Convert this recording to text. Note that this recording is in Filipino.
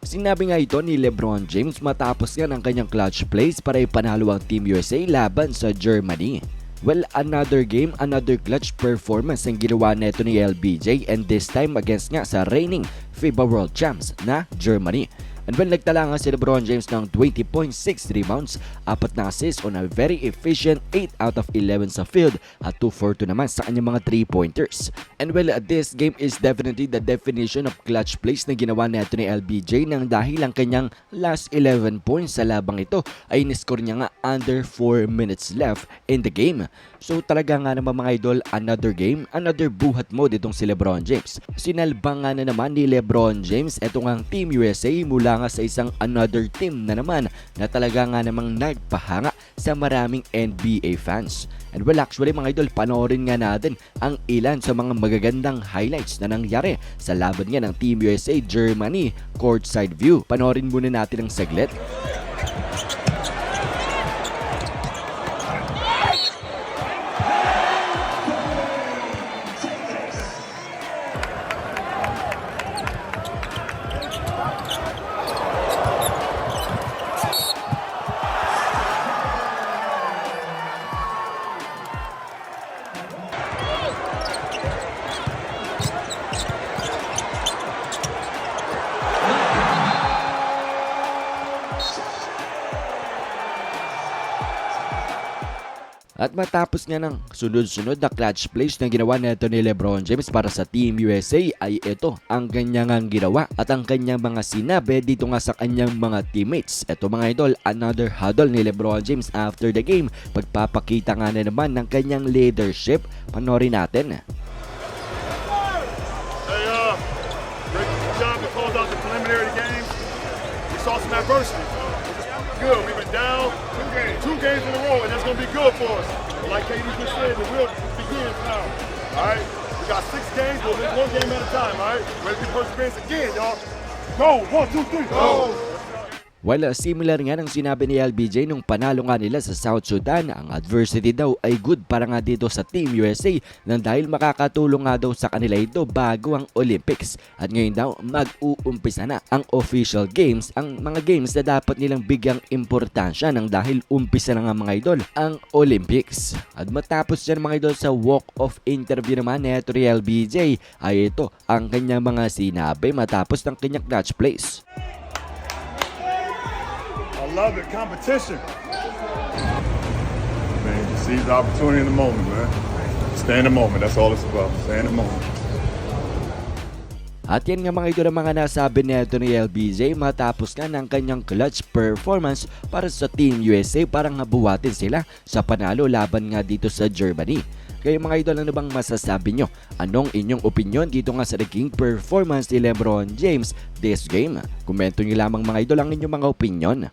Sinabi nga ito ni Lebron James matapos yan ang kanyang clutch plays para ipanalo ang Team USA laban sa Germany. Well, another game, another clutch performance ang ginawa neto ni LBJ and this time against nga sa reigning FIBA World Champs na Germany. And well, nagtala nga si Lebron James ng 20.6 rebounds, apat na assists on a very efficient 8 out of 11 sa field at 2 for 2 naman sa kanyang mga 3-pointers. And well, this game is definitely the definition of clutch plays na ginawa neto ni LBJ nang dahil ang kanyang last 11 points sa labang ito ay niscore niya nga under 4 minutes left in the game. So talaga nga naman mga idol, another game, another buhat mo ditong si Lebron James. Sinalbang nga na naman ni Lebron James etong ang Team USA mula nga sa isang another team na naman na talaga nga namang nagpahanga sa maraming NBA fans. And well actually mga idol, panoorin nga natin ang ilan sa mga magagandang highlights na nangyari sa laban nga ng Team USA Germany courtside view. Panoorin muna natin ang saglit. At matapos nga ng sunod-sunod na clutch plays na ginawa nito ni Lebron James para sa Team USA ay ito ang kanyang ang ginawa at ang kanyang mga sinabi dito nga sa kanyang mga teammates. Ito mga idol, another huddle ni Lebron James after the game. Pagpapakita nga na naman ng kanyang leadership. Panorin natin. Hey, uh, great job to close out the preliminary game. We saw some adversity. Good. We've been down two games, two games in a row, and that's going to be good for us. Like KD just said, the real begins now. All right? We got six games, but we're one game at a time, all right? Ready to perseverance again, y'all. Go. One, two, three. Go. While uh, similar nga ng sinabi ni LBJ nung panalo nga nila sa South Sudan, ang adversity daw ay good para nga dito sa Team USA nang dahil makakatulong nga daw sa kanila ito bago ang Olympics. At ngayon daw mag-uumpisa na ang official games, ang mga games na dapat nilang bigyang importansya nang dahil umpisa na nga mga idol ang Olympics. At matapos yan mga idol sa walk-off interview naman ni ni LBJ ay ito ang kanyang mga sinabi matapos ng kanyang clutch plays. Love it. Competition. Man, you seize the opportunity in the moment, man. Stay in the moment. That's all it's about. Stay in the moment. At yan nga mga ito ang mga nasabi nito ni LBJ matapos nga ng kanyang clutch performance para sa Team USA para nga buwatin sila sa panalo laban nga dito sa Germany. Kayo mga idol, ano bang masasabi nyo? Anong inyong opinion dito nga sa naging performance ni Lebron James this game? Komento nyo lamang mga idol ang inyong mga opinion.